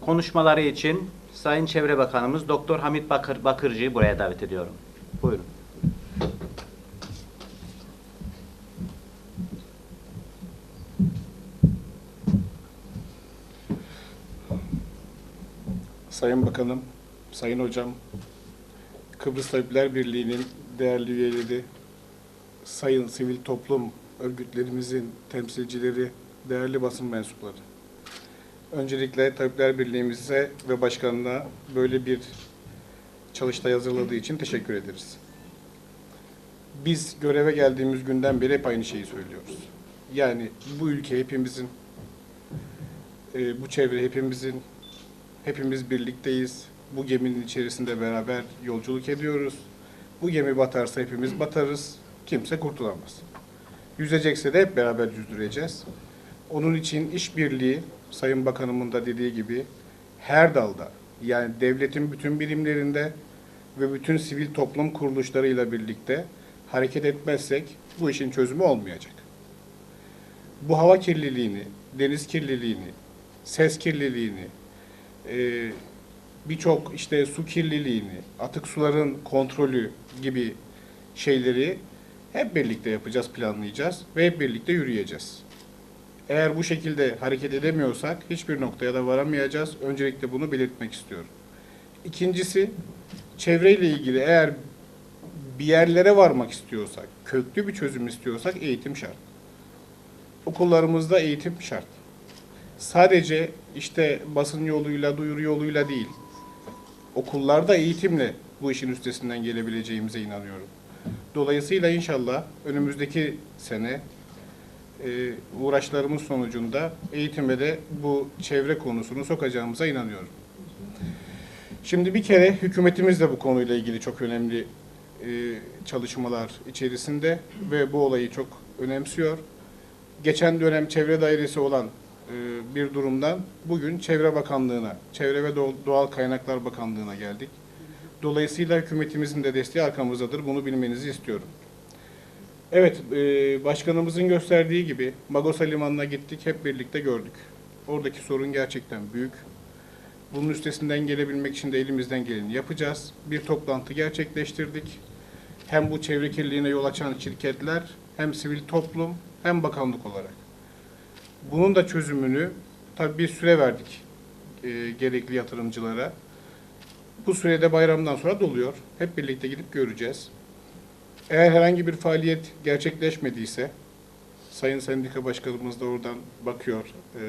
konuşmaları için Sayın Çevre Bakanımız Doktor Hamit Bakır Bakırcı'yı buraya davet ediyorum. Buyurun. Sayın Bakanım, Sayın Hocam, Kıbrıs Tabipler Birliği'nin değerli üyeleri, sayın sivil toplum örgütlerimizin temsilcileri, değerli basın mensupları. Öncelikle Tabipler Birliği'mize ve başkanına böyle bir çalıştay hazırladığı için teşekkür ederiz. Biz göreve geldiğimiz günden beri hep aynı şeyi söylüyoruz. Yani bu ülke hepimizin, e, bu çevre hepimizin, Hepimiz birlikteyiz. Bu geminin içerisinde beraber yolculuk ediyoruz. Bu gemi batarsa hepimiz batarız. Kimse kurtulamaz. Yüzecekse de hep beraber yüzdüreceğiz. Onun için işbirliği, Sayın Bakanımın da dediği gibi her dalda, yani devletin bütün birimlerinde ve bütün sivil toplum kuruluşlarıyla birlikte hareket etmezsek bu işin çözümü olmayacak. Bu hava kirliliğini, deniz kirliliğini, ses kirliliğini, e, birçok işte su kirliliğini, atık suların kontrolü gibi şeyleri hep birlikte yapacağız, planlayacağız ve hep birlikte yürüyeceğiz. Eğer bu şekilde hareket edemiyorsak hiçbir noktaya da varamayacağız. Öncelikle bunu belirtmek istiyorum. İkincisi, çevreyle ilgili eğer bir yerlere varmak istiyorsak, köklü bir çözüm istiyorsak eğitim şart. Okullarımızda eğitim şart sadece işte basın yoluyla, duyuru yoluyla değil, okullarda eğitimle bu işin üstesinden gelebileceğimize inanıyorum. Dolayısıyla inşallah önümüzdeki sene e, uğraşlarımız sonucunda eğitime de bu çevre konusunu sokacağımıza inanıyorum. Şimdi bir kere hükümetimiz de bu konuyla ilgili çok önemli e, çalışmalar içerisinde ve bu olayı çok önemsiyor. Geçen dönem çevre dairesi olan e, bir durumdan bugün Çevre Bakanlığı'na, Çevre ve Doğal Kaynaklar Bakanlığı'na geldik. Dolayısıyla hükümetimizin de desteği arkamızdadır. Bunu bilmenizi istiyorum. Evet, e, başkanımızın gösterdiği gibi Magosa Limanı'na gittik, hep birlikte gördük. Oradaki sorun gerçekten büyük. Bunun üstesinden gelebilmek için de elimizden geleni yapacağız. Bir toplantı gerçekleştirdik. Hem bu çevre kirliliğine yol açan şirketler, hem sivil toplum, hem bakanlık olarak. Bunun da çözümünü tabii bir süre verdik e, gerekli yatırımcılara. Bu sürede bayramdan sonra doluyor. Hep birlikte gidip göreceğiz. Eğer herhangi bir faaliyet gerçekleşmediyse, Sayın Sendika Başkanımız da oradan bakıyor. E,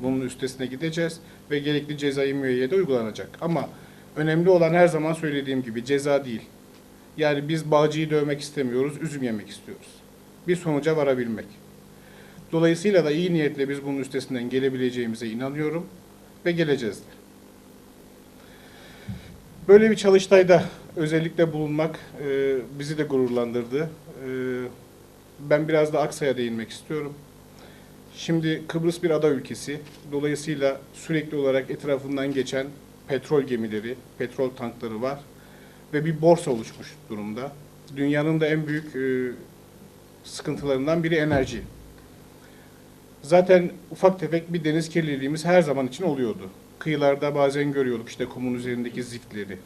bunun üstesine gideceğiz ve gerekli cezai müeyyide uygulanacak. Ama önemli olan her zaman söylediğim gibi ceza değil. Yani biz bağcıyı dövmek istemiyoruz, üzüm yemek istiyoruz. Bir sonuca varabilmek. Dolayısıyla da iyi niyetle biz bunun üstesinden gelebileceğimize inanıyorum ve geleceğiz de. Böyle bir çalıştayda özellikle bulunmak e, bizi de gururlandırdı. E, ben biraz da Aksa'ya değinmek istiyorum. Şimdi Kıbrıs bir ada ülkesi. Dolayısıyla sürekli olarak etrafından geçen petrol gemileri, petrol tankları var ve bir borsa oluşmuş durumda. Dünyanın da en büyük e, sıkıntılarından biri enerji. Zaten ufak tefek bir deniz kirliliğimiz her zaman için oluyordu. Kıyılarda bazen görüyorduk işte kumun üzerindeki ziftleri.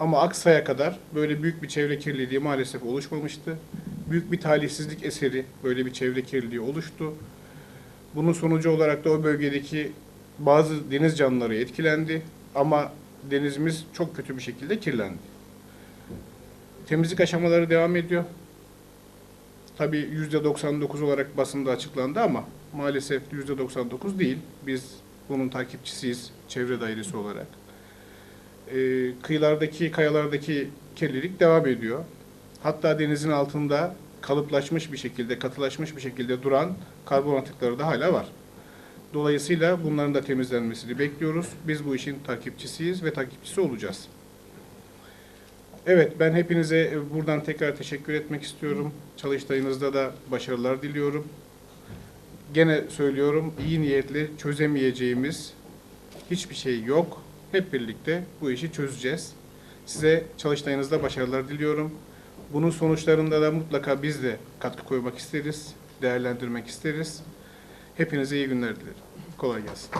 Ama Aksa'ya kadar böyle büyük bir çevre kirliliği maalesef oluşmamıştı. Büyük bir talihsizlik eseri böyle bir çevre kirliliği oluştu. Bunun sonucu olarak da o bölgedeki bazı deniz canlıları etkilendi ama denizimiz çok kötü bir şekilde kirlendi. Temizlik aşamaları devam ediyor. Tabii %99 olarak basında açıklandı ama maalesef %99 değil. Biz bunun takipçisiyiz çevre dairesi olarak. Ee, kıyılardaki, kayalardaki kirlilik devam ediyor. Hatta denizin altında kalıplaşmış bir şekilde, katılaşmış bir şekilde duran karbon atıkları da hala var. Dolayısıyla bunların da temizlenmesini bekliyoruz. Biz bu işin takipçisiyiz ve takipçisi olacağız. Evet, ben hepinize e, buradan tekrar teşekkür etmek istiyorum. Çalıştayınızda da başarılar diliyorum. Gene söylüyorum, iyi niyetli çözemeyeceğimiz hiçbir şey yok. Hep birlikte bu işi çözeceğiz. Size çalıştayınızda başarılar diliyorum. Bunun sonuçlarında da mutlaka biz de katkı koymak isteriz, değerlendirmek isteriz. Hepinize iyi günler dilerim. Kolay gelsin.